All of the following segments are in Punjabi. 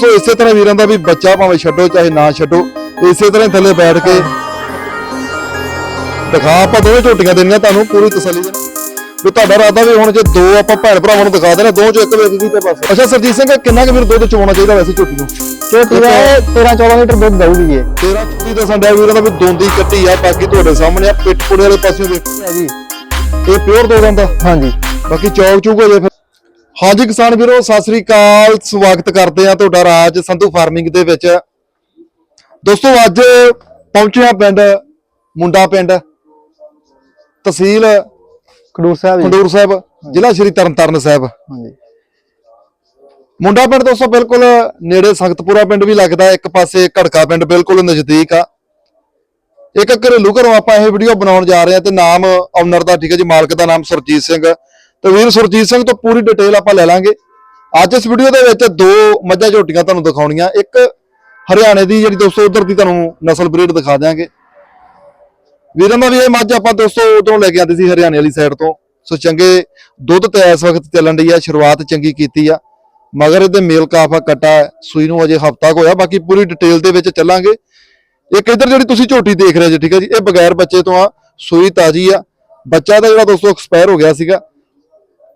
ਸੋ ਇਸੇ ਤਰ੍ਹਾਂ ਵੀਰਾਂ ਦਾ ਵੀ ਬੱਚਾ ਭਾਵੇਂ ਛੱਡੋ ਚਾਹੇ ਨਾ ਛੱਡੋ ਇਸੇ ਤਰ੍ਹਾਂ ਥੱਲੇ ਬੈਠ ਕੇ ਦਿਖਾ ਆਪਾਂ ਦੋਵੇਂ ਝੋਟੀਆਂ ਦੇਣੀਆਂ ਤੁਹਾਨੂੰ ਪੂਰੀ ਤਸੱਲੀ ਦੇ। ਵੀ ਤੁਹਾਡਾ ਇਰਾਦਾ ਵੀ ਹੁਣ ਜੇ ਦੋ ਆਪਾਂ ਭੈਣ ਭਰਾਵਾਂ ਨੂੰ ਦਿਖਾ ਦੇਣਾ ਦੋ ਚੋਂ ਇੱਕ ਵੇਚ ਗਈ ਤੇ ਬਸ। ਅੱਛਾ ਸਰਜੀਤ ਸਿੰਘ ਕਿੰਨਾ ਕੁ ਵੀਰ ਦੁੱਧ ਚਵਾਉਣਾ ਚਾਹੀਦਾ ਵੈਸੇ ਝੋਟੀ ਨੂੰ ਝੋਟੀ ਦਾ 13 14 ਲੀਟਰ ਦੁੱਧ ਦਊਗੀ ਇਹ 13 ਚੁੱਤੀ ਦਾ ਸੰਡਾ ਵੀਰਾਂ ਦਾ ਵੀ ਦੋਂਦੀ ਕੱਟੀ ਆ ਬਾਕੀ ਤੁਹਾਡੇ ਸਾਹਮਣੇ ਆ ਪਿੱਠ ਪੁੜੇ ਵਾਲੇ ਪਾਸਿਓਂ ਵੇਖੋ ਹੈ ਜੀ। ਇਹ ਪਿਓਰ ਦੋ ਦੰਦ ਆ ਹਾਂਜੀ। ਬਾਕੀ ਚੌਕ ਚੂਕ ਹੋ ਜੇ ਫਿਰ। ਹਾਂਜੀ ਕਿਸਾਨ ਵੀਰੋ ਸਤਿ ਸ੍ਰੀ ਅਕਾਲ। ਸਵਾਗਤ ਕਰਦੇ ਆ ਤੁਹਾਡਾ ਰਾਜ ਸੰਧੂ ਫਾਰਮਿੰਗ ਦੇ ਵਿੱਚ। ਦੋਸਤੋ ਅੱਜ ਪਹੁੰਚੇ ਆ ਪਿੰਡ ਮੁੰਡਾ ਪਿੰਡ ਤਹਿਸੀਲ ਖਡੂਰ ਸਾਹਿਬ ਖੰਡੂਰ ਸਾਹਿਬ ਜ਼ਿਲ੍ਹਾ ਸ਼੍ਰੀ ਤਰਨਤਾਰਨ ਸਾਹਿਬ। ਹਾਂਜੀ। ਮੁੰਡਾ ਪਿੰਡ ਦੋਸਤੋ ਬਿਲਕੁਲ ਨੇੜੇ ਸੰਗਤਪੁਰਾ ਪਿੰਡ ਵੀ ਲੱਗਦਾ ਇੱਕ ਪਾਸੇ ਘੜਕਾ ਪਿੰਡ ਬਿਲਕੁਲ ਨਜ਼ਦੀਕ ਆ। ਇੱਕ ਘਰੇਲੂ ਘਰੋਂ ਆਪਾਂ ਇਹ ਵੀਡੀਓ ਬਣਾਉਣ ਜਾ ਰਹੇ ਹਾਂ ਤੇ ਨਾਮ ਓਨਰ ਦਾ ਠੀਕ ਹੈ ਜੀ ਮਾਲਕ ਦਾ ਨਾਮ ਸੁਰਜੀਤ ਸਿੰਘ। ਤੇ ਵੀਰ ਸੁਰਜੀਤ ਸਿੰਘ ਤੋਂ ਪੂਰੀ ਡਿਟੇਲ ਆਪਾਂ ਲੈ ਲਾਂਗੇ। ਅੱਜ ਇਸ ਵੀਡੀਓ ਦੇ ਵਿੱਚ ਦੋ ਮੱਝਾਂ ਝੋਟੀਆਂ ਤੁਹਾਨੂੰ ਦਿਖਾਉਣੀਆਂ। ਇੱਕ ਹਰਿਆਣੇ ਦੀ ਜਿਹੜੀ ਦੋਸਤੋ ਉਧਰ ਦੀ ਤੁਹਾਨੂੰ ਨਸਲ ਬਰੀਡ ਦਿਖਾ ਦਿਆਂਗੇ। ਵੀਰਾਂ ਦਾ ਵੀ ਇਹ ਮੱਝ ਆਪਾਂ ਦੋਸਤੋ ਉਧਰੋਂ ਲੈ ਕੇ ਆਂਦੇ ਸੀ ਹਰਿਆਣੇ ਵਾਲੀ ਸਾਈਡ ਤੋਂ। ਸੋ ਚੰਗੇ ਦੁੱਧ ਤੇ ਇਸ ਵਕਤ ਚੱਲਣ ਡਈ ਆ ਸ਼ੁਰੂਆਤ ਚੰਗੀ ਕੀਤੀ ਆ। ਮਗਰ ਇਹਦੇ ਮੇਲ ਕਾਫਾ ਕਟਾ ਹੈ, ਸੂਈ ਨੂੰ ਅਜੇ ਹਫਤਾ ਹੋਇਆ ਬਾਕੀ ਪੂਰੀ ਡਿਟੇਲ ਦੇ ਵਿੱਚ ਚੱਲਾਂਗੇ। ਇੱਕ ਇਧਰ ਜਿਹੜੀ ਤੁਸੀਂ ਝੋਟੀ ਦੇਖ ਰਹੇ ਜੀ ਠੀਕ ਹੈ ਜੀ ਇਹ ਬਗੈਰ ਬੱਚੇ ਤੋਂ ਆ ਸੂਈ ਤਾਜੀ ਆ। ਬੱਚਾ ਦਾ ਜਿਹੜਾ ਦੋਸਤੋ ਐਕਸਪਾਇਰ ਹੋ ਗਿਆ ਸੀਗਾ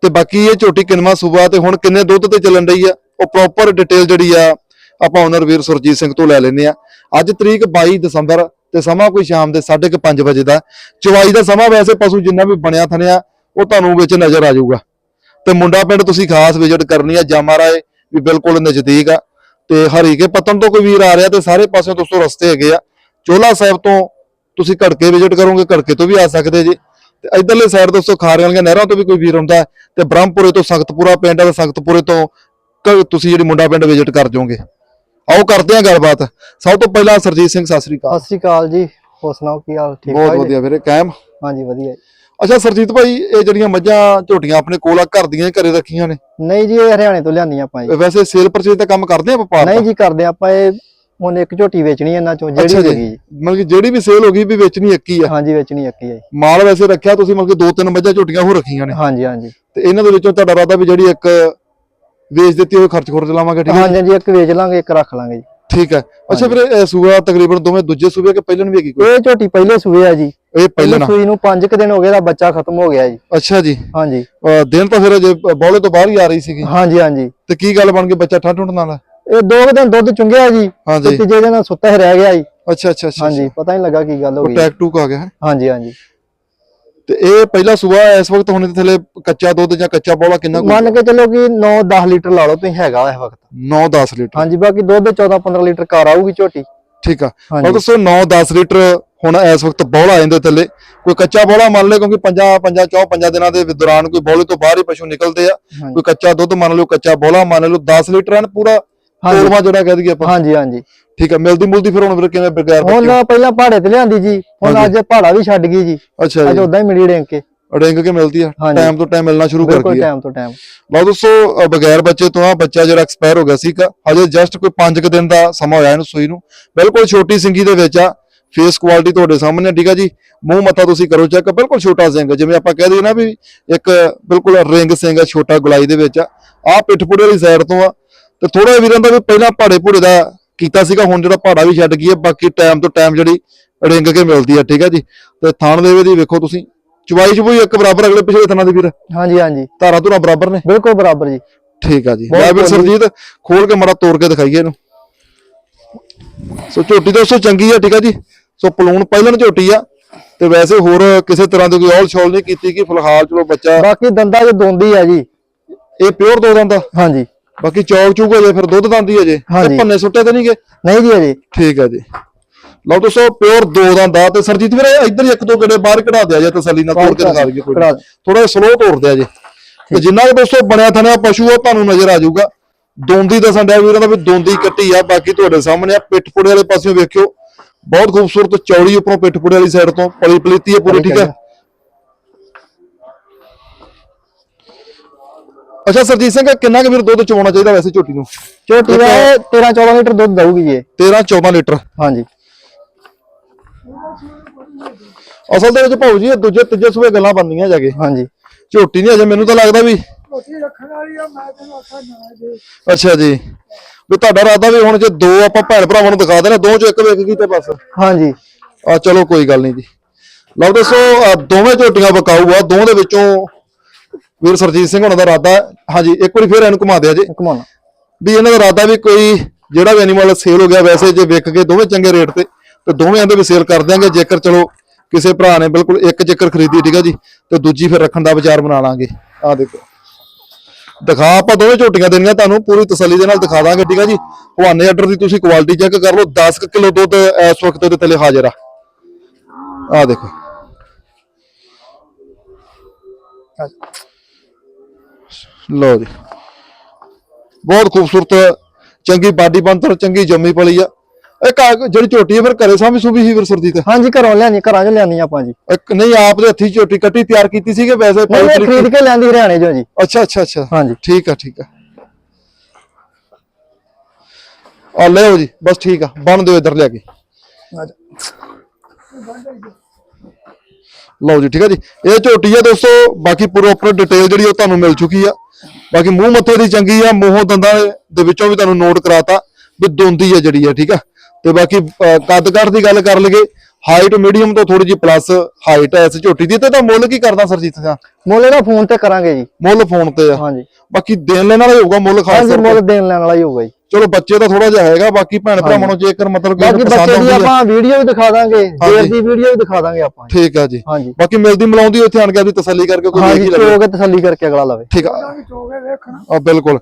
ਤੇ ਬਾਕੀ ਇਹ ਝੋਟੀ ਕਿੰਨਵਾਂ ਸੂਬਾ ਤੇ ਹੁਣ ਕਿੰਨੇ ਦੁੱਧ ਤੇ ਚੱਲਣ ਰਹੀ ਆ, ਉਹ ਪ੍ਰੋਪਰ ਡਿਟੇਲ ਜਿਹੜੀ ਆ, ਆਪਾਂ ਓਨਰ ਵੀਰ ਸੁਰਜੀਤ ਸਿੰਘ ਤੋਂ ਲੈ ਲੈਨੇ ਆ। ਅੱਜ ਤਰੀਕ 22 ਦਸੰਬਰ ਤੇ ਸਮਾਂ ਕੋਈ ਸ਼ਾਮ ਦੇ 5:30 ਵਜੇ ਦਾ। ਚਵਾਈ ਦਾ ਸਮਾਂ ਵੈਸੇ ਪਸ਼ੂ ਜਿੰਨਾ ਵੀ ਬਣਿਆ ਥਣਿਆ ਉਹ ਤੁਹਾਨੂੰ ਵਿੱਚ ਨਜ਼ਰ ਆ ਜਾਊਗਾ। ਤੇ ਮੁੰਡਾ ਪਿੰਡ ਤੁਸੀਂ ਖਾਸ ਵਿਜ਼ਿਟ ਕਰਨੀ ਆ, ਜਾਮਾ ਰਾਏ, ਵੀ ਬਿਲਕੁਲ ਨਜ਼ਦੀਕ ਆ। ਤੇ ਹਰੀਕੇ ਪਤਨ ਤੋਂ ਕੋਈ ਵੀਰ ਆ ਰਿਹਾ ਤੇ ਸਾਰੇ ਪਾਸਿਓਂ ਦੋਸਤੋ ਰਸਤੇ ਹੈਗੇ ਆ। ਚੋਲਾ ਸਾਹਿਬ ਤੋਂ ਤੁਸੀਂ ਘੜਕੇ ਵਿਜ਼ਿਟ ਕਰੋਗੇ, ਘੜਕੇ ਤੋਂ ਵੀ ਆ ਸਕਦੇ ਜੀ। ਤੇ ਇਧਰਲੇ ਸਾਈਡ ਦੋਸਤੋ ਖਾਰੇ ਵਾਲੀਆਂ ਨਹਿਰਾਂ ਤੋਂ ਵੀ ਕੋਈ ਵੀਰ ਆਉਂਦਾ ਹੈ ਤੇ ਬ੍ਰਹਮਪੁਰੇ ਤੋਂ ਸੰਗਤਪੁਰਾ ਪਿੰਡ ਹੈ ਤੇ ਸੰਗਤਪੁਰੇ ਤੋਂ ਤੁਸੀਂ ਜਿਹੜੀ ਮੁੰਡਾ ਪਿੰਡ ਵਿਜ਼ਿਟ ਕਰ ਜਾਓਗੇ। ਆਓ ਕਰਦੇ ਆ ਗੱਲਬਾਤ। ਸਭ ਤੋਂ ਪਹਿਲਾਂ ਸਰਜੀਤ ਸਿੰਘ ਸਤਿ ਸ੍ਰੀ ਅਕਾਲ। ਸਤਿ ਸ਼੍ਰੀ ਅਕਾਲ ਜੀ। ਹੋਰ ਸੁਣਾਓ ਕੀ ਹਾਲ ਠੀਕ ਬਹੁਤ? ਵਧੀਆ ਵੀਰੇ ਕਾਇਮ? ਹਾਂਜੀ ਵਧੀਆ ਜੀ। ਅੱਛਾ ਸਰਜੀਤ ਭਾਈ ਇਹ ਜਿਹੜੀਆਂ ਮੱਝਾਂ ਝੋਟੀਆਂ ਆਪਣੇ ਕੋਲ ਆ ਘਰ ਦੀਆਂ ਘਰੇ ਰੱਖੀਆਂ ਨੇ? ਨਹੀਂ ਜੀ ਇਹ ਹਰਿਆਣੇ ਤੋਂ ਲਿਆਂਦੀਆਂ ਆਪਾਂ ਜੀ। ਵੈਸੇ ਸੇਲ ਪਰਚੇਜ ਦਾ ਕੰਮ ਕਰਦੇ ਆ ਵਪਾਰ ਨਹੀਂ ਜੀ ਕਰਦੇ ਆਪਾਂ ਇਹ ਹੁਣ ਇੱਕ ਝੋਟੀ ਵੇਚਣੀ ਇਹਨਾਂ ਚੋਂ ਅੱਛਾ ਜਿਹੜੀ ਜੀ। ਹੈਗੀ। ਮਤਲਬ ਕਿ ਜਿਹੜੀ ਵੀ ਸੇਲ ਹੋ ਗਈ ਵੀ ਵੇਚਣੀ ਇੱਕ ਹੀ ਆ। ਹਾਂਜੀ ਵੇਚਣੀ ਇੱਕ ਹੀ ਹੈ ਜੀ। ਮਾਲ ਵੈਸੇ ਰੱਖਿਆ ਤੁਸੀਂ ਮਤਲਬ ਕਿ ਦੋ ਤਿੰਨ ਮੱਝਾਂ ਝੋਟੀਆਂ ਹੋਰ ਰੱਖੀਆਂ ਨੇ। ਹਾਂਜੀ ਹਾਂਜੀ। ਤੇ ਇਹਨਾਂ ਦੇ ਵਿੱਚੋਂ ਤੁਹਾਡਾ ਰਾਦਾ ਵੀ ਜਿਹੜੀ ਇੱਕ ਵੇਚ ਦਿੱਤੀ ਹੋਵੇ ਖਰਚ ਖੁਰਚ ਲਾਵਾਂਗੇ ਠੀਕ ਹੈ ਹਾਂਜੀ ਹਾਂਜੀ ਇੱਕ ਵੇਚ ਲਾਂਗੇ ਇੱਕ ਰੱਖ ਲਾਂਗੇ ਜੀ। ਠੀਕ ਹੈ। ਅੱਛਾ ਵੀਰੇ ਇਹ ਸੂਆ ਤਕਰੀਬਨ ਦੋਵੇਂ ਦੂਜੇ ਸੂਬੇ ਕਿ ਪਹਿਲਾਂ ਵੀ ਹੈਗੀ ਕੋਈ? ਇਹ ਝੋਟੀ ਪਹਿਲੇ ਸੂਏ ਆ ਜੀ। ਇਹ ਪਹਿਲਾਂ ਨਾ? ਸੂਈ ਨੂੰ 5 ਕੁ ਦਿਨ ਹੋ ਗਏ ਦਾ ਬੱਚਾ ਖਤਮ ਹੋ ਗਿਆ ਜੀ। ਅੱਛਾ ਜੀ। ਹਾਂਜੀ। ਅਹ ਦਿਨ ਤਾਂ ਫਿਰ ਜੇ ਬੌਲੇ ਤੋਂ ਬਾਹਰ ਹੀ ਆ ਰਹੀ ਸੀਗੀ। ਹਾਂਜੀ ਹਾਂਜੀ। ਤੇ ਕੀ ਗੱਲ ਬਣ ਗਈ ਬੱਚਾ ਠੰਡ ਠੁੰਡ ਨਾਲ? ਇਹ ਦੋ ਕੁ ਦਿਨ ਦੁੱਧ ਚੁੰਗਿਆ ਜੀ ਤੇ ਹਾਂਜੀ ਤੀਜੇ ਦਿਨ ਸੁੱਤਾ ਹੀ ਰਹਿ ਗਿਆ ਜੀ। ਅੱਛਾ ਅੱਛਾ ਅੱਛਾ ਹਾਂਜੀ ਪਤਾ ਨਹੀਂ ਲੱਗਾ ਕੀ ਗੱਲ ਹੋ ਗਈ। ਟੈਕ ਟੂਕ ਆ ਗਿਆ ਹੈ? ਹਾਂਜੀ ਹਾਂਜੀ। ਤੇ ਇਹ ਪਹਿਲਾ ਸੂਆ ਇਸ ਵਕਤ ਹੁਣ ਇਹਦੇ ਥੱਲੇ ਕੱਚਾ ਦੁੱਧ ਜਾਂ ਕੱਚਾ ਬੌਲਾ ਕਿੰਨਾ ਮੰਨ ਕੇ ਚੱਲੋ ਕਿ 9-10 ਲੀਟਰ ਲਾ ਲਓ ਤੁਸੀਂ ਹੈਗਾ ਇਸ ਵਕਤ। 9-10 ਲੀਟਰ। ਹਾਂਜੀ ਬਾਕੀ ਦੁੱਧ 14-15 ਲੀਟਰ ਘਰ ਆਊਗੀ ਝੋਟੀ। ਠੀਕ ਆ। ਹਾਂਜੀ। ਉਹ ਦੱਸੋ 9-10 ਲੀਟਰ ਹੁਣ ਇਸ ਵਕਤ ਬੌਲਾ ਇਹਦੇ ਥੱਲੇ। ਕੋਈ ਕੱਚਾ ਬੌਲਾ ਮੰਨ ਲਓ ਕਿਉਂਕਿ ਪੰਜਾਂ ਪੰਜਾਂ ਚੌ ਪੰਜਾਂ ਦਿਨਾਂ ਦੇ ਦੌਰਾਨ ਕੋਈ ਬੌਲੇ ਤੋਂ ਬਾਹਰ ਹੀ ਪਸ਼ੂ ਨਿਕਲਦੇ ਆ। ਹਾਂਜੀ। ਕੋਈ ਕੱਚਾ ਦੁੱਧ ਮੰਨ ਲਓ ਕੱਚਾ ਬੌਲਾ ਮੰਨ ਲਓ 10 ਲੀਟਰ ਐਨ ਪੂਰਾ ਹਾਂਜੀ। ਤੋਲਵਾ ਜਿਹੜਾ ਕਹਿ ਦਈਏ ਆਪਾਂ। ਹਾਂਜੀ ਹਾਂਜੀ। ਠੀਕ ਆ ਮਿਲਦੀ ਮੁਲਦੀ ਫਿਰ ਹੁਣ ਫਿਰ ਕਿਵੇਂ ਬਗੈਰ ਹੁਣ ਬੱਚੇ ਪਹਿਲਾਂ ਪਹਾੜੇ ਤੇ ਲਿਆਂਦੀ ਜੀ ਹੁਣ ਹਾਂਜੀ। ਅੱਜ ਪਹਾੜਾ ਵੀ ਛੱਡ ਗਈ ਜੀ। ਅੱਛਾ ਅੱਜ ਜੀ ਉਦਾਂ ਹੀ ਮਿਲੀ ਡੇਂਕ ਕੇ। ਅੜਿੰਗ ਕੇ ਮਿਲਦੀ ਆ। ਹਾਂਜੀ। ਟਾਈਮ ਤੋਂ ਟਾਈਮ ਮਿਲਣਾ ਸ਼ੁਰੂ ਕਰ ਬਿਲਕੁਲ ਗਈ ਆ। ਟਾਈਮ ਤੋਂ ਟਾਈਮ ਲਓ ਦੋਸਤੋ ਅ, ਬਗੈਰ ਬੱਚੇ ਤੋਂ ਆ ਬੱਚਾ ਜਿਹੜਾ ਐਕਸਪਾਇਰ ਹੋ ਗਿਆ ਸੀਗਾ ਹਜੇ ਜਸਟ ਕੋਈ 5 ਦਿਨ ਦਾ ਸਮਾਂ ਹੋਇਆ ਇਹਨੂੰ ਸੂਈ ਨੂੰ। ਬਿਲਕੁਲ ਛੋਟੀ ਸਿੰਗੀ ਦੇ ਵਿੱਚ ਆ। ਫੇਸ ਕੁਆਲਿਟੀ ਤੁਹਾਡੇ ਸਾਹਮਣੇ ਆ, ਠੀਕ ਆ ਜੀ? ਮੂੰਹ ਮੱਥਾ ਤੁਸੀਂ ਕਰੋ ਚੈੱਕ ਬਿਲਕੁਲ ਛੋਟਾ ਸਿੰਘ ਜਿਵੇਂ ਆਪਾਂ ਕਹਿ ਦਈਏ ਨਾ ਵੀ ਇੱਕ ਬਿਲਕੁਲ ਰਿੰਗ ਸਿੰਘ ਆ ਛੋਟਾ ਗੁਲਾਈ ਦੇ ਵਿੱਚ ਆ। ਆ ਪਿੱਠਪੁੜੇ ਵਾਲੀ ਸਾਈਡ ਤੋਂ ਆ। ਤੇ ਥੋੜਾ ਵੀਰਾਂ ਦਾ ਵੀ ਪਹਿਲਾਂ ਪਹਾੜੇ ਭੂੜੇ ਦਾ ਕੀਤਾ ਸੀਗਾ ਹੁਣ ਜਿਹੜਾ ਪਹਾੜਾ ਵੀ ਛੱਡ ਗਈ ਹੈ ਬਾਕੀ ਟਾਈਮ ਤੋਂ ਟਾਈਮ ਜਿਹੜੀ ਰਿੰਗ ਕੇ ਮਿਲਦੀ ਆ ਠੀਕ ਆ ਜੀ? ਤੇ ਥਾਣ ਦੇ ਦੀ ਵੇਖੋ ਤੁਸੀਂ। ਚਵਾਈ ਚਬੂਈ ਇੱਕ ਬਰਾਬਰ ਅਗਲੇ ਪਿਛਲੇ ਥਾਣਾ ਦੇ ਵੀਰ। ਹਾਂਜੀ ਹਾਂਜੀ। ਧਾਰਾ ਧੁਰਾ ਬਰਾਬਰ ਨੇ? ਬਿਲਕੁਲ ਬਰਾਬਰ ਜੀ। ਠੀਕ ਆ ਜੀ। ਲੈ ਵੀ ਭੋਲੀ। ਸਰਜੀਤ ਖੋਲ ਕੇ ਮੜਾ ਤੋੜ ਕੇ ਦਿਖਾਈਏ ਇਹਨੂੰ। ਸੋ ਝੋਟੀ ਦੋਸਤੋ ਚੰਗੀ ਆ ਠੀਕ ਆ ਜੀ? ਸੋ ਪਲੂਣ ਪਹਿਲਣ ਝੋਟੀ ਆ ਤੇ ਵੈਸੇ ਹੋਰ ਕਿਸੇ ਤਰ੍ਹਾਂ ਦੀ ਕੋਈ ਔਲ ਛੋਲ ਨਹੀਂ ਕੀਤੀ ਕਿ ਫਿਲਹਾਲ ਚਲੋ ਬੱਚਾ ਬਾਕੀ ਦੰਦਾਂ 'ਚ ਦੋਂਦੀ ਆ ਜੀ। ਇਹ ਪਿਓਰ ਦੋ ਦੰਦ ਹਾਂਜੀ। ਬਾਕੀ ਚੌਕ ਚੂਕ ਹੋ ਜੇ ਫਿਰ ਦੁੱਧ ਦੰਦੀ ਹੋ ਜੇ ਤੇ ਹਾਂਜੀ। ਪੰਨੇ ਸੁੱਟੇ ਤੇ ਨਹੀਂਗੇ ਨਹੀਂ ਜੀ ਅਜੇ ਠੀਕ ਆ ਜੀ। ਲਓ ਦੋਸਤੋ ਪਿਓਰ ਦੋ ਦੰਦ ਆ ਤੇ ਸਰਜੀਤ ਵੀਰੇ ਇੱਧਰ ਹੀ ਇੱਕ ਦੋ ਗੇੜੇ ਬਾਹਰ ਕਢਾ ਦਿਆ ਜੇ ਤਸੱਲੀ ਨਾਲ ਤੋੜ ਕੇ ਦਿਖਾ ਦਈਏ ਕੋਈ। ਕਢਾ ਦਿਓ। ਥੋੜਾ ਸਲੋ ਤੋੜਦੇ ਆ ਜੇ। ਤੇ ਜਿੰਨਾ ਕੁ ਦੋਸਤੋ ਬਣਿਆ ਥਣਿਆ ਪਸ਼ੂ ਉਹ ਤੁਹਾਨੂੰ ਨਜ਼ਰ ਆ ਜਾਊਗਾ। ਦੋਂਦੀ ਦੱਸਣ ਡਿਆ ਵੀਰਾਂ ਦਾ ਵੀ ਦੋਂਦੀ ਕੱਟੀ ਆ ਬਾਕੀ ਤੁਹਾਡੇ ਸਾਹਮਣੇ ਆ ਪਿੱਠਪੁੜੇ ਵਾਲੇ ਪਾਸਿਓਂ ਵੇਖਿਓ। ਬਹੁਤ ਖੂਬਸੂਰਤ ਚੌੜੀ ਉੱਪਰੋਂ ਪਿੱਠਪੁੜੇ ਵਾਲੀ ਸਾਈਡ ਤੋਂ ਪਲੀ ਪਲੀਤੀ ਹੈ ਪੂਰੀ ਠੀਕ ਹੈ ਅੱਛਾ ਸਰਜੀਤ ਸਿੰਘ ਕਿੰਨਾ ਕੁ ਵੀਰ ਦੁੱਧ ਚਵਾਉਣਾ ਚਾਹੀਦਾ ਵੈਸੇ ਝੋਟੀ ਨੂੰ? ਝੋਟੀ ਦਾ 13-14 ਲੀਟਰ ਦੁੱਧ ਦਊਗੀ ਜੀ ਇਹ। 13 14 ਲੀਟਰ। ਹਾਂਜੀ। ਅਸਲ ਦੇ ਵਿੱਚ ਭਾਊ ਜੀ ਇਹ ਦੂਜੇ ਤੀਜੇ ਸੂਏ ਗੱਲਾਂ ਬੰਦੀਆਂ ਜਾ ਕੇ। ਹਾਂਜੀ। ਝੋਟੀ ਨਹੀਂ ਅਜੇ ਮੈਨੂੰ ਤਾਂ ਲੱਗਦਾ ਵੀ ਰੋਟੀ ਰੱਖਣ ਵਾਲੀ ਆ ਮੈਂ ਤੈਨੂੰ ਆਖਾਂ ਨਾ ਦੇ ਅੱਛਾ ਜੀ। ਵੀ ਤੁਹਾਡਾ ਇਰਾਦਾ ਵੀ ਹੁਣ ਜੇ ਦੋ ਆਪਾਂ ਭੈਣ ਭਰਾਵਾਂ ਨੂੰ ਦਿਖਾ ਦੇਣਾ ਦੋ ਚੋਂ ਇੱਕ ਵੇਖ ਗਈ ਤੇ ਬਸ। ਹਾਂਜੀ। ਆ ਚਲੋ ਕੋਈ ਗੱਲ ਨਹੀਂ ਜੀ। ਲਓ ਦੱਸੋ ਦੋਵੇਂ ਝੋਟੀਆਂ ਬਕਾਊ ਆ ਦੋਵਾਂ ਦੇ ਵਿੱਚੋਂ ਵੀਰ ਸਰਜੀਤ ਸਿੰਘ ਹੁਣਾਂ ਦਾ ਇਰਾਦਾ ਹਾਂਜੀ ਇੱਕ ਵਾਰੀ ਫੇਰ ਇਹਨੂੰ ਘੁਮਾ ਦਿਆ ਜੀ। ਘਮਾਉਣਾ। ਵੀ ਇਹਨਾਂ ਦਾ ਇਰਾਦਾ ਵੀ ਕੋਈ ਜਿਹੜਾ ਵੀ ਐਨੀਮਲ ਸੇਲ ਹੋ ਗਿਆ ਵੈਸੇ ਜੇ ਵਿਕ ਕੇ ਦੋਵੇਂ ਚੰਗੇ ਰੇਟ ਤੇ ਤੇ ਦੋਵੇਂ ਦੇ ਵੀ ਸੇਲ ਕਰ ਦਿਆਂਗੇ। ਜੇਕਰ ਚਲੋ ਕਿਸੇ ਭਰਾ ਨੇ ਬਿਲਕੁਲ ਇੱਕ ਜੇਕਰ ਖਰੀਦੀ ਠੀਕ ਆ ਜੀ ਤੇ ਦੂਜੀ ਫਿਰ ਰੱਖਣ ਦਾ ਵਿਚਾਰ ਬਣਾ ਲਾਂਗੇ। ਆ ਦੇਖੋ। ਦਿਖਾ ਆਪਾਂ ਦੋਵੇਂ ਝੋਟੀਆਂ ਦੇਣੀਆਂ ਤੁਹਾਨੂੰ ਪੂਰੀ ਤਸੱਲੀ ਦੇ ਨਾਲ ਦਿਖਾ ਦਾਂਗੇ ਠੀਕ ਆ ਜੀ। ਹਵਾਨੇ ਆਰਡਰ ਦੀ ਤੁਸੀਂ ਕੁਆਲਿਟੀ ਚੈੱਕ ਕਰ ਲਓ 10 ਕਿਲੋ ਦੁੱਧ ਇਸ ਵਕਤ ਉਹਦੇ ਥੱਲੇ ਹਾਜ਼ਰ ਆ। ਆ ਦੇਖੋ। ਲਓ ਜੀ। ਬਹੁਤ ਖੂਬਸੂਰਤ ਚੰਗੀ ਬਾਡੀ ਬੰਤਰ ਚੰਗੀ ਜੰਮੀ ਪਲੀ ਆ। ਇੱਕ ਜਿਹੜੀ ਝੋਟੀ ਹੈ ਫਿਰ ਘਰੇ ਸਾਂਭੀ ਸੁਭੀ ਸੀ ਫਿਰ ਸਰਦੀ ਤੇ? ਹਾਂਜੀ ਘਰੋਂ ਲਿਆਨੀ ਘਰਾਂ 'ਚ ਲਿਆਨੀ ਆਪਾਂ ਜੀ। ਇੱਕ ਨਹੀਂ ਆਪ ਦੇ ਹੱਥੀ ਝੋਟੀ ਕੱਟੀ ਤਿਆਰ ਕੀਤੀ ਸੀ ਕਿ ਵੈਸੇ ਨਹੀਂ ਪਾਈ ਤਰੀਕੇ- ਖਰੀਦ ਕੇ ਲਿਆਂਦੀ ਹਰਿਆਣੇ 'ਚੋਂ ਜੀ। ਅੱਛਾ ਅੱਛਾ ਅੱਛਾ। ਹਾਂਜੀ। ਠੀਕ ਆ ਠੀਕ ਆ। ਆ ਲਿਓ ਜੀ ਬਸ ਠੀਕ ਆ ਬਣ ਦਿਓ ਇੱਧਰ ਲਿਆ ਕੇ। ਲਓ ਜੀ ਠੀਕ ਆ ਜੀ। ਇਹ ਝੋਟੀ ਆ ਦੋਸਤੋ ਬਾਕੀ ਪ੍ਰੋਪਰ ਡਿਟੇਲ ਜਿਹੜੀ ਉਹ ਤੁਹਾਨੂੰ ਮਿਲ ਚੁੱਕੀ ਆ। ਬਾਕੀ ਮੂੰਹ ਮੱਥੇ ਦੀ ਚੰਗੀ ਆ ਮੂੰਹੋਂ ਦੰਦਾਂ ਦੇ ਵਿੱਚੋਂ ਵੀ ਤੁਹਾਨੂੰ ਨੋਟ ਕਰਾਤਾ ਵੀ ਦੋਂਦੀ ਆ ਜਿਹੜੀ ਆ ਠੀਕ ਆ? ਤੇ ਬਾਕੀ ਅਹ, ਕੱਦ ਕੱਦ ਦੀ ਗੱਲ ਕਰ ਲਈਏ ਹਾਈਟ ਮੀਡੀਅਮ ਤੋਂ ਥੋੜੀ ਜਿਹੀ ਪਲੱਸ ਹਾਈਟ ਐ ਇਸ ਝੋਟੀ ਦੀ। ਤੇ ਤਾਂ ਮੁੱਲ ਕੀ ਕਰਦਾ ਸਰਜੀਤ ਸਿੰਘ? ਮੁੱਲ ਇਹਦਾ ਫੋਨ ਤੇ ਕਰਾਂਗੇ ਜੀ। ਮੁੱਲ ਫੋਨ ਤੇ ਆ। ਹਾਂਜੀ। ਬਾਕੀ ਦੇਣ ਲੈਣ ਵਾਲਾ ਹੀ ਹੋਊਗਾ ਮੁੱਲ ਖਾਸ ਹਾਂਜੀ ਮੁੱਲ ਦੇਣ ਲੈਣ ਵਾਲਾ ਹੀ ਹੋਊਗਾ ਜੀ। ਚਲੋ ਬੱਚੇ ਦਾ ਥੋੜਾ ਜਿਹਾ ਹੈਗਾ ਬਾਕੀ ਭੈਣ ਭਰਾਵਾਂ ਨੂੰ ਜੇਕਰ ਮਤਲਬ ਕਿ ਬਾਕੀ ਪਸੰਦ ਬੱਚੇ ਦੀ ਆਉਂਦੀ ਆਪਾਂ ਵੀਡੀਓ ਵੀ ਦਿਖਾ ਦਾਂਗੇ। ਦੇਰ ਦੀ ਵੀਡੀਓ ਵੀ ਦਿਖਾ ਦਾਂਗੇ ਆਪਾਂ। ਠੀਕ ਆ ਜੀ। ਹਾਂਜੀ। ਬਾਕੀ ਮਿਲਦੀ ਮਿਲਾਉਂਦੀ ਉੱਥੇ ਆਣ ਕੇ ਆਪਦੀ ਤਸੱਲੀ ਕਰਕੇ ਕੋਈ ਵੇਖ ਹਾਂਜੀ ਹੀ ਲਵੇ। ਚੋ ਕੇ ਤਸੱਲੀ ਕਰਕੇ ਅਗਲਾ ਲਵੇ। ਠੀਕ ਆ। ਆ ਬਿਲਕੁਲ।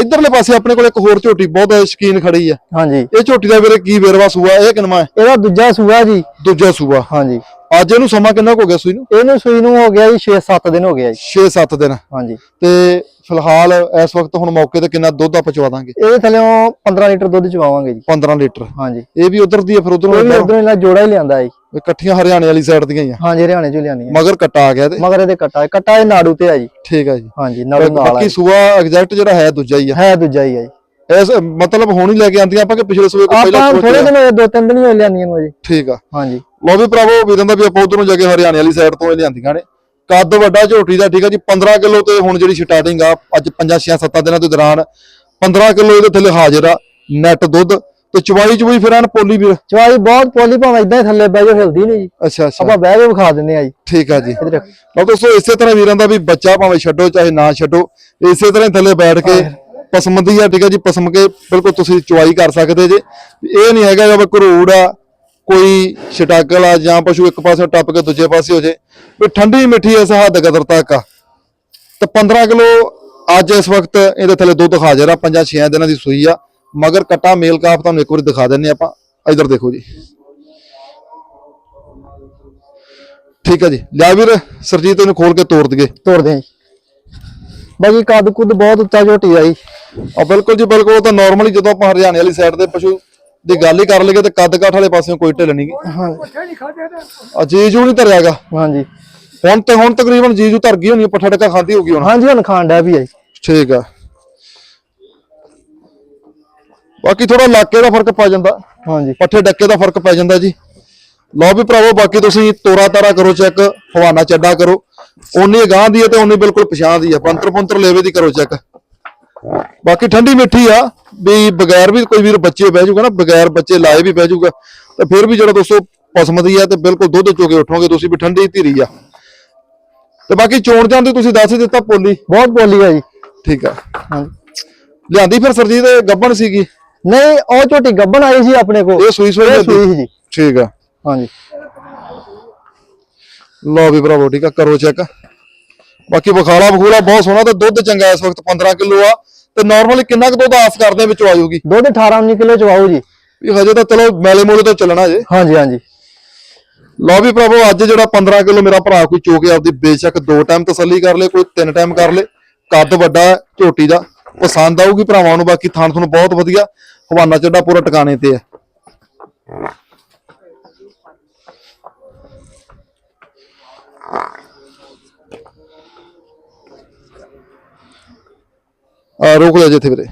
ਇਧਰਲੇ ਪਾਸੇ ਆਪਣੇ ਕੋਲ ਇੱਕ ਹੋਰ ਝੋਟੀ ਬਹੁਤ ਸ਼ਕੀਨ ਖੜੀ ਆ। ਹਾਂਜੀ। ਇਹ ਝੋਟੀ ਦਾ ਵੀਰੇ ਕੀ ਵੇਰਵਾ ਸੂਆ ਇਹ ਕਿਨਮਾ ਹੈ ਇਹਦਾ ਦੂਜਾ ਸੂਆ ਜੀ। ਦੂਜਾ ਸੂਆ। ਹਾਂਜੀ। ਅੱਜ ਇਹਨੂੰ ਸਮਾਂ ਕਿੰਨਾ ਕੁ ਹੋ ਗਿਆ ਸੂਈ ਨੂੰ? ਇਹਨੂੰ ਸੂਈ ਨੂੰ ਹੋ ਗਿਆ ਜੀ 6-7 ਦਿਨ ਹੋ ਗਿਆ ਜੀ। 6-7 ਦਿਨ। ਹਾਂਜੀ। ਤੇ ਫਿਲਹਾਲ ਇਸ ਵਕਤ ਹੁਣ ਮੌਕੇ ਤੇ ਕਿੰਨਾ ਦੁੱਧ ਆ ਪਚਵਾ ਦਾਂਗੇ? ਇਹਦੇ ਥੱਲੇੋਂ 15 ਲੀਟਰ ਦੁੱਧ ਚਵਾਵਾਂਗੇ ਜੀ। 15 ਲੀਟਰ। ਹਾਂਜੀ। ਇਹ ਵੀ ਉਧਰ ਦੀ ਆ ਫਿਰ ਉਹ ਵੀ ਉਧਰੋਂ ਉਧਰੋਂ ਇਹਨਾਂ ਜੋੜਾ ਹੀ ਲਿਆਂਦਾ ਜੀ। ਇਕੱਠੀਆਂ ਹਰਿਆਣੇ ਵਾਲੀ ਸਾਈਡ ਦੀਆਂ ਹੀ ਆ? ਹਾਂਜੀ ਹਰਿਆਣੇ ਚੋਂ ਲਿਆਂਦੀਆਂ ਮਗਰ ਕੱਟਾ ਆ ਗਿਆ ਤੇ? ਮਗਰ ਇਹਦੇ ਕੱਟਾ ਹੈ ਕੱਟਾ ਇਹ ਨਾੜੂ ਤੇ ਆ ਜੀ। ਠੀਕ ਆ ਜੀ। ਹਾਂਜੀ ਨਾੜੂ ਨਾਲ ਬਾਕੀ ਸੂਆ ਐਗਜ਼ੈਕਟ ਜਿਹੜਾ ਹੈ ਦੂਜਾ ਹੀ ਆ। ਹੈ ਦੂਜਾ ਹੀ ਆ ਜੀ। ਇਸ ਮਤਲਬ ਹੁਣ ਹੀ ਲੈ ਕੇ ਆਂਦੀਆਂ ਆਪਾਂ ਕਿ ਪਿਛਲੇ ਸੂਏ ਤੋਂ ਪਹਿਲਾਂ ਆਪਾਂ ਥੋੜੇ। ਦਿਨ ਦੋ ਤਿੰਨ ਦਿਨ ਹੀ ਲਿਆਂਦੀਆਂ ਨੂੰ ਜੀ। ਠੀਕ ਆ। ਹਾਂਜੀ। ਲੋ ਵੀ ਭਰਾਵੋ ਵੀਰਾਂ ਦਾ ਵੀ ਆਪਾਂ ਉਧਰੋਂ ਜਾ ਕੇ ਹਰਿਆਣੇ ਵਾਲੀ ਸਾਈਡ ਤੋਂ ਇਹ ਲਿਆਂਦੀਆਂ ਨੇ। ਕੱਦ ਵੱਡਾ ਝੋਟੀ ਦਾ ਠੀਕ ਆ ਜੀ? 15 ਕਿਲੋ ਤੇ ਹੁਣ ਜਿਹੜੀ ਸਟਾਰਟਿੰਗ ਆ ਅੱਜ 5 6 7 ਦਿਨਾਂ ਦੇ ਦੌਰਾਨ 15 ਕਿਲੋ ਇਹਦੇ ਥੱਲੇ ਹਾਜ਼ਰ ਆ ਨੈਟ ਦੁੱਧ। ਤੇ ਚਵਾਈ ਚਵਾਈ ਫਿਰ ਐਨ ਪੋਲੀ ਵੀਰ ਚਵਾਈ ਬਹੁਤ ਪੋਲੀ ਭਾਵੇਂ ਇਦਾਂ ਹੀ ਥੱਲੇ ਬਹਿ ਜਾ ਹਿਲਦੀ ਨਹੀਂ ਜੀ। ਅੱਛਾ ਅੱਛਾ। ਆਪਾਂ ਬਹਿ ਕੇ ਵਿਖਾ ਦਿੰਦੇ ਆ ਜੀ। ਠੀਕ ਆ ਜੀ। ਲਓ ਦੋਸਤੋ ਇਸੇ ਤਰ੍ਹਾਂ ਵੀਰਾਂ ਦਾ ਵੀ ਬੱਚਾ ਭਾਵੇਂ ਛੱਡੋ ਚਾਹੇ ਨਾ ਛੱਡੋ ਇਸੇ ਤਰ੍ਹਾਂ ਥੱਲੇ ਬੈਠ ਕੇ ਪਸਮੰਦੀ ਆ ਠੀਕ ਆ ਜੀ? ਪਸਮ ਕੇ ਬਿਲਕੁਲ ਤੁਸੀਂ ਚੁਆਈ ਕਰ ਸਕਦੇ ਜੇ। ਇਹ ਨਹੀਂ ਹੈਗਾ ਜਿਵੇਂ ਘਰੂੜ ਆ ਕੋਈ ਛਟਾਕਲ ਆ ਜਾਂ ਪਸ਼ੂ ਇੱਕ ਪਾਸੇ ਟੱਪ ਕੇ ਦੂਜੇ ਪਾਸੇ ਹੋ ਜੇ ਵੀ ਠੰਡੀ ਮਿੱਠੀ ਇਸ ਹੱਦ ਕਦਰ ਤੱਕ ਆ। ਤੇ 15 ਕਿਲੋ ਅੱਜ ਇਸ ਵਕਤ ਇਹਦੇ ਥੱਲੇ ਦੁੱਧ ਹਾਜ਼ਰ ਆ ਪੰਜਾਂ ਛੇਆਂ ਦਿਨਾਂ ਦੀ ਸੂਈ ਆ। ਮਗਰ ਕਟਾ ਮੇਲ ਕਾਫ ਤੁਹਾਨੂੰ ਇੱਕ ਵਾਰੀ ਦਿਖਾ ਦਿੰਨੇ ਆਪਾਂ। ਇਧਰ ਦੇਖੋ ਜੀ। ਠੀਕ ਆ ਜੀ। ਲਿਆ ਵੀਰ ਸਰਜੀਤ ਇਹਨੂੰ ਖੋਲ ਕੇ ਤੋੜ ਦਈਏ। ਤੋੜਦੇ ਆ ਜੀ। ਬਾਕੀ ਕੱਦ ਕੁੱਦ ਬਹੁਤ ਉੱਚਾ ਝੋਟੀ ਆ ਜੀ। ਆ ਬਿਲਕੁਲ ਜੀ ਬਿਲਕੁਲ ਉਹ ਤਾਂ ਨਾਰਮਲੀ ਜਦੋਂ ਆਪਾਂ ਹਰਿਆਣੇ ਵਾਲੀ ਸਾਈਡ ਦੇ ਪਸ਼ੂ ਦੀ ਗੱਲ ਹੀ ਕਰ ਲਈਏ ਤੇ ਕੱਦ ਕਾਠ ਵਾਲੇ ਪਾਸਿਓਂ ਕੋਈ ਢਿੱਲ ਨਹੀਂ ਗੀ। ਹਾਂ। ਆ ਜੀਜੂ ਨਹੀਂ ਧਰਿਆਗਾ ਹਾਂਜੀ। ਹੁਣ ਤੇ ਹੁਣ ਤਕਰੀਬਨ ਜੀਜੂ ਧਰ ਗਈ ਹੋਣੀ ਆ, ਪੱਠਾ ਟਕਾ ਖਾਂਦੀ ਹੋਗੀ ਹੁਣ। ਹਾਂਜੀ ਹੁਣ ਖਾਣ ਡਿਆ ਵੀ ਆ ਜੀ। ਠੀਕ ਆ। ਬਾਕੀ ਥੋੜਾ ਇਲਾਕੇ ਦਾ ਫ਼ਰਕ ਪੈ ਜਾਂਦਾ। ਹਾਂਜੀ। ਪੱਠੇ ਡੱਕੇ ਦਾ ਫ਼ਰਕ ਪੈ ਜਾਂਦਾ ਜੀ। ਲਓ ਵੀ ਭਰਾਵੋ ਬਾਕੀ ਤੁਸੀਂ ਤੋਰਾ ਤਾਰਾ ਕਰੋ ਚੈੱਕ ਹਵਾਨਾ ਚੱਡਾ ਕਰੋ। ਓਨੀ ਗਾਂ ਦੀ ਹੈ ਤੇ ਓਨੀ ਬਿਲਕੁਲ ਪਛਾਣ ਦੀ ਹੈ ਪੰਤਰ ਪੰਤਰ ਲੈਵੇ ਦੀ ਕਰੋ ਚੈੱਕ। ਬਾਕੀ ਠੰਡੀ ਮਿੱਠੀ ਆ ਵੀ ਬਗੈਰ ਵੀ ਕੋਈ ਵੀਰ ਬੱਚੇ ਬਹਿ ਜਾਊਗਾ ਨਾ ਬਗੈਰ ਬੱਚੇ ਲਾਏ ਵੀ ਬਹਿ ਜਾਊਗਾ ਤੇ ਫਿਰ ਵੀ ਜਿਹੜਾ ਦੋਸਤੋ ਪਸਮਦੀ ਆ ਤੇ ਬਿਲਕੁਲ ਦੁੱਧ ਚੋ ਕੇ ਉੱਠੋਗੇ ਤੁਸੀਂ ਵੀ ਠੰਡੀ ਧੀਰੀ ਆ। ਤੇ ਬਾਕੀ ਚੋਣ ਜਾਂਦੇ ਤੁਸੀਂ ਦੱਸ ਹੀ ਦਿੱਤਾ ਪੋਲੀ। ਬਹੁਤ ਬੋਲੀ ਆ ਜੀ। ਠੀਕ ਆ। ਹਾਂਜੀ ਲਿਆਂਦੀ ਫਿਰ ਸਰਜੀਤ ਗੱਬਣ ਸੀਗੀ? ਨਹੀਂ ਉਹ ਝੋਟੀ ਗੱਬਣ ਆਈ ਸੀ ਆਪਣੇ ਕੋਲ। ਇਹ ਸੂਈ ਸੂਈ ਇਹ? ਸੂਈ ਸੀ ਜੀ। ਠੀਕ ਆ। ਹਾਂਜੀ। ਲਓ ਵੀ ਭਰਾਵੋ ਠੀਕ ਆ ਕਰੋ ਚੈੱਕ। ਬਾਕੀ ਬਖਾਲਾ ਬਖੂਲਾ ਬਹੁਤ ਸੋਹਣਾ ਤੇ ਦੁੱਧ ਚੰਗਾ ਇਸ ਵਕਤ 15 ਕਿਲੋ ਆ ਤੇ ਨਾਰਮਲੀ ਕਿੰਨਾ ਕੁ ਦੁੱਧ ਆਸ ਕਰਦੇ ਆ ਵਿੱਚੋਂ ਆਜੂਗੀ ਦੁੱਧ 18 19 ਕਿਲੋ ਚਵਾਓ ਜੀ। ਵੀ ਹਜੇ ਤਾਂ ਚਲੋ ਮੈਲੇ ਮੂਲੇ ਤੋਂ ਚੱਲਣਾ ਜੇ। ਹਾਂਜੀ ਹਾਂਜੀ। ਲਓ ਵੀ ਭਰਾਵੋ ਅੱਜ ਜਿਹੜਾ 15 ਕਿਲੋ ਮੇਰਾ ਭਰਾ ਕੋਈ ਚੋ ਕੇ ਆਪਦੀ ਬੇਸ਼ੱਕ ਦੋ ਟਾਈਮ ਤਸੱਲੀ ਕਰ ਲੇ ਕੋਈ ਤਿੰਨ ਟਾਈਮ ਕਰ ਲੇ ਕੱਦ ਵੱਡਾ ਝੋਟੀ ਦਾ ਪਸੰਦ ਆਊਗੀ ਭਰਾਵਾਂ ਨੂੰ ਬਾਕੀ ਥਾਣ ਤੁਹਾਨੂੰ ਬਹੁਤ ਵਧੀਆ ਹਵਾਨਾ ਚੱਡਾ ਪੂਰਾ ਟਿਕਾਣੇ ਤੇ ਹੈ ਆ ਰੋਕ ਲਿਆ ਜਿੱਥੇ ਵੀਰੇ।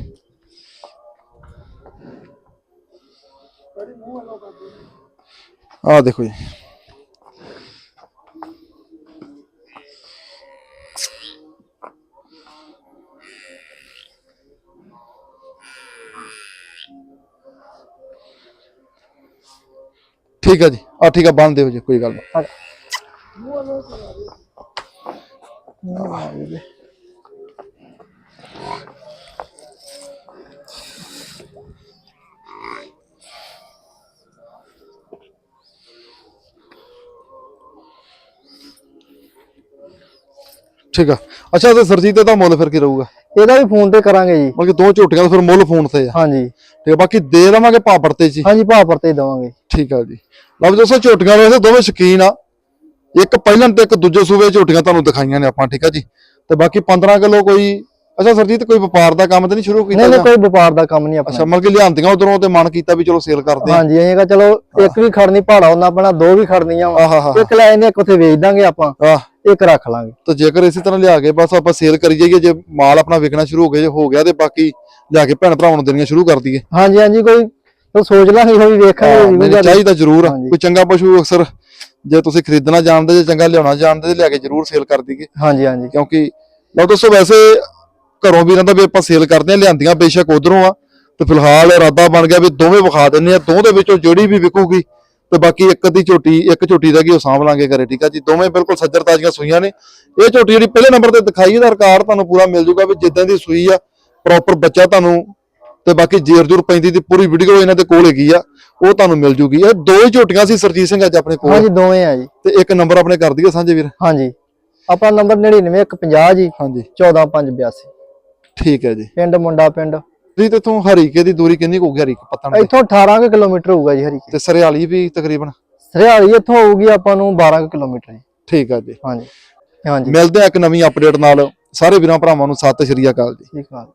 ਆ ਦੇਖੋ ਜੀ। ਠੀਕ ਹੈ ਜੀ। ਆ ਠੀਕ ਹੈ ਬੰਦ ਦਿਓ ਜੀ ਕੋਈ ਗੱਲ ਨਹੀਂ ਠੀਕ ਆ। ਅੱਛਾ ਤੇ ਸਰਜੀਤ ਦਾ ਮੁੱਲ ਫਿਰ ਕੀ ਰਹੂਗਾ? ਇਹਦਾ ਵੀ ਫੋਨ ਤੇ ਕਰਾਂਗੇ ਜੀ। ਮਤਲਬ ਕਿ ਦੋ ਝੋਟੀਆਂ ਦਾ ਫਿਰ ਮੁੱਲ ਫੋਨ ਤੇ ਆ। ਹਾਂਜੀ। ਤੇ ਬਾਕੀ ਦੇ ਦੇਵਾਂਗੇ ਪਾਪੜ ਤੇ ਜੀ। ਹਾਂਜੀ ਭਾਅ ਪਰਤੇ ਦਵਾਂਗੇ। ਠੀਕ ਆ ਜੀ। ਲਓ ਦੋਸਤੋ ਝੋਟੀਆਂ ਵੈਸੇ ਦੋਵੇਂ ਸ਼ਕੀਨ ਆ। ਇੱਕ ਪਹਿਲਾਂ ਤੇ ਇੱਕ ਦੂਜੇ ਸੂਬੇ ਝੋਟੀਆਂ ਤੁਹਾਨੂੰ ਦਿਖਾਈਆਂ ਨੇ ਆਪਾਂ ਠੀਕ ਆ ਜੀ। ਤੇ ਬਾਕੀ 15 ਕਿਲੋ ਕੋਈ ਅੱਛਾ ਸਰਜੀਤ ਕੋਈ ਵਪਾਰ ਦਾ ਕੰਮ ਤੇ ਨਹੀਂ ਸ਼ੁਰੂ ਕੀਤਾ ਨਹੀਂ ਨਹੀਂ ਕੋਈ ਵਪਾਰ ਦਾ ਕੰਮ ਨਹੀਂ ਅੱਛਾ ਆਪਣਾ। ਮਤਲਬ ਕਿ ਲਿਆਂਦੀਆਂ ਉਧਰੋਂ ਤੇ ਮਨ ਕੀਤਾ ਵੀ ਚਲੋ ਸੇਲ ਕਰਦੇ ਆ। ਹਾਂਜੀ ਅਸੀਂ ਕਹਾ ਚਲੋ ਇੱਕ ਵੀ ਖੜਨੀ ਪਹਾੜਾ ਉਹਨਾਂ ਆਪਣਾ ਦੋ ਵੀ ਖੜਨੀਆਂ ਹਾ ਇੱਕ ਲੈ ਇਹਨੇ ਇੱਕ ਉੱਥੇ ਵੇਚ ਦਾਂਗੇ ਆਪਾਂ। ਆਹ। ਇੱਕ ਰੱਖ ਲਾਂਗੇ। ਤਾਂ ਜੇਕਰ ਇਸੇ ਤਰ੍ਹਾਂ ਲਿਆ ਕੇ ਬਸ ਆਪਾਂ ਸੇਲ ਕਰੀ ਜਾਈਏ ਜੇ ਮਾਲ ਆਪਣਾ ਵਿਕਣਾ ਸ਼ੁਰੂ ਹੋ ਗਿਆ ਜੇ ਹੋ ਗਿਆ ਤੇ ਬਾਕੀ ਲਿਆ ਕੇ ਭੈਣ ਭਰਾਵਾਂ ਨੂੰ ਦੇਣੀਆਂ ਸ਼ੁਰੂ ਕਰ ਦਈਏ। ਹਾਂਜੀ ਹਾਂਜੀ ਕੋਈ ਚਲੋ ਸੋਚ ਲਾਂਗੇ ਵੀ ਵੇਖਾਂਗੇ ਗੱਲ। ਚਾਹੀਦਾ ਜ਼ਰੂਰ। ਆ। ਕੋਈ ਚੰਗਾ ਪਸ਼ੂ ਅਕਸਰ ਜੇ ਤੁਸੀਂ ਖਰੀਦਣਾ ਜਾਣਦੇ ਜੇ ਚੰਗਾ ਲਿਆਉਣਾ ਜਾਣਦੇ ਤੇ ਲਿਆ ਕੇ ਜ਼ਰੂਰ ਸੇਲ ਕਰ ਦਈਏ। ਹਾਂਜੀ ਹਾਂਜੀ। ਕਿਉਂਕਿ ਲਓ ਦੋਸਤੋ ਵੈਸੇ ਘਰੋਂ ਵੀਰਾਂ ਦਾ ਵੀ ਆਪਾਂ ਸੇਲ ਕਰਦੇ ਆ ਲਿਆਂਦੀਆਂ ਬੇਸ਼ੱਕ ਉਧਰੋਂ ਆ। ਤੇ ਫਿਲਹਾਲ ਇਰਾਦਾ ਬਣ ਗਿਆ ਵੀ ਦੋਵੇਂ ਵਿਖਾ ਦਿੰਨੇ ਆ ਦੋ ਦੇ ਵਿੱਚੋਂ ਜਿਹੜੀ ਵੀ ਵਿਕੂਗੀ ਤੇ ਬਾਕੀ ਇੱਕ ਅੱਧੀ ਝੋਟੀ ਇੱਕ ਝੋਟੀ ਦਾ ਕੀ ਉਹ ਸਾਂਭ ਲਾਂਗੇ ਘਰੇ ਠੀਕ ਆ ਜੀ? ਦੋਵੇਂ ਬਿਲਕੁਲ ਸੱਜਰ ਤਾਜ਼ੀਆਂ ਸੂਈਆਂ ਨੇ। ਇਹ ਝੋਟੀ ਜਿਹੜੀ ਪਹਿਲੇ ਨੰਬਰ ਤੇ ਦਿਖਾਈ ਇਹਦਾ ਰਿਕਾਰਡ ਤੁਹਾਨੂੰ ਪੂਰਾ ਮਿਲ ਜੂਗਾ ਵੀ ਜਿੱਦਾਂ ਦੀ ਸੂਈ ਆ ਪ੍ਰੋਪਰ ਬੱਚਾ ਤੁਹਾਨੂੰ ਤੇ ਬਾਕੀ ਜੇਰ ਜੁਰ ਪੈਂਦੀ ਦੀ ਪੂਰੀ ਵੀਡੀਓ ਇਹਨਾਂ ਦੇ ਕੋਲ ਹੈਗੀ ਆ ਉਹ ਤੁਹਾਨੂੰ ਮਿਲ ਜੂਗੀ। ਇਹ ਦੋ ਹੀ ਝੋਟੀਆਂ ਸੀ ਸਰਜੀਤ ਸਿੰਘ ਅੱਜ ਆਪਣੇ ਕੋਲ। ਹਾਂਜੀ ਦੋਵੇਂ ਆ ਜੀ। ਤੇ ਇੱਕ ਨੰਬਰ ਆਪਣੇ ਕਰ ਦਈਏ ਸਾਂਝੇ ਵੀਰ? ਹਾਂਜੀ। ਆਪਣਾ ਨੰਬਰ 99150 ਜੀ ਹਾਂਜੀ। 14582 ਠੀਕ ਹੈ ਜੀ। ਪਿੰਡ ਮੁੰਡਾ ਪਿੰਡ। ਜੀ ਤੇ ਇਥੋਂ ਹਰੀਕੇ ਦੀ ਦੂਰੀ ਕਿੰਨੀ ਕੁ ਹੋਊਗੀ ਹਰੀਕੇ ਪੱਤਣ ਦੀ? ਇੱਥੋਂ 18 ਕੁ ਕਿਲੋਮੀਟਰ ਹੋਊਗਾ ਜੀ ਹਰੀ ਤੇ ਸਰਿਆਲੀ ਵੀ ਤਕਰੀਬਨ? ਸਰਿਆਲੀ ਇੱਥੋਂ ਹੋਊਗੀ ਆਪਾਂ ਨੂੰ 12 ਕੁ ਕਿਲੋਮੀਟਰ ਜੀ। ਠੀਕ ਆ ਜੀ। ਹਾਂਜੀ। ਹਾਂਜੀ। ਮਿਲਦੇ ਆ ਇੱਕ ਨਵੀਂ ਅਪਡੇਟ ਨਾਲ। ਸਾਰੇ ਵੀਰਾਂ ਭਰਾਵਾਂ ਨੂੰ ਸਤਿ ਸ਼੍ਰੀ ਅਕਾਲ ਜੀ। ਠੀਕ ਆ।